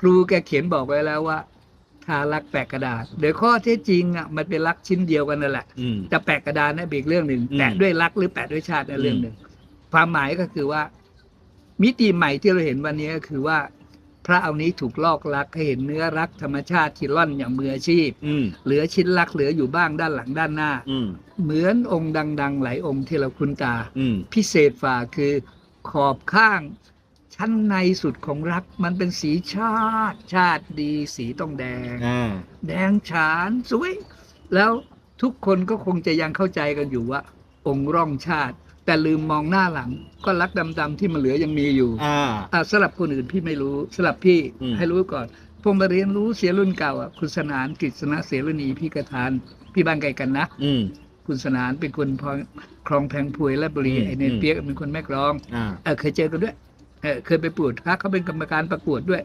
ครูแกเขียนบอกไว้แล้วว่า ทารักแปะกระดาษโดยข้อเท็จจริงอะมันเป็นรักชิ้นเดียวกันนั่นแหละอืม จะแปะกระดานนั่นเป็นอีกเรื่องหนึ่งอืม แปะด้วยรักหรือแปะด้วยชาตินั่นอืมเรื่องหนึ่งความหมายก็คือว่า มิติใหม่ที่เราเห็นวันนี้ก็คือว่า พระเอานี้ถูกลอกลักให้เห็นเนื้อรักธรรมชาติที่ล่อนอย่างมืออาชีพ อืม เหลือชิ้นรักเหลืออยู่บ้างด้านหลังด้านหน้า อืม เหมือนองค์ดัง ๆ หลายองค์ที่เราคุ้นตา อืม พิเศษฝ่าคือขอบข้าง ชั้นในสุดของรักมันเป็นสีชาติ ชาติดีสีต้องแดงอ่าแดงฉานสวย แล้วทุกคนก็คงจะยังเข้าใจกันอยู่ว่า องค์ร่องชาติ แต่ลืมมองหน้าหลัง ก็รักดำๆที่มันเหลือยังมีอยู่อ่าอ่าสำหรับคนอื่นพี่ไม่รู้สำหรับพี่อืมให้รู้ก่อนผมมาเรียนรู้เสียรุ่นเก่าอะคุณสนานกฤษณะเสรณีพี่กระทาน พี่บ้านไกลกันนะอืมคุณสนานเป็นคนพอคลองแพงพวยและบุรีอืมไอเนนอืมเปียกเป็นคนแม่กลองอ่าเออเคยเจอกันด้วย เคยไปปวดพระเขาเป็นกรรมการประกวดด้วย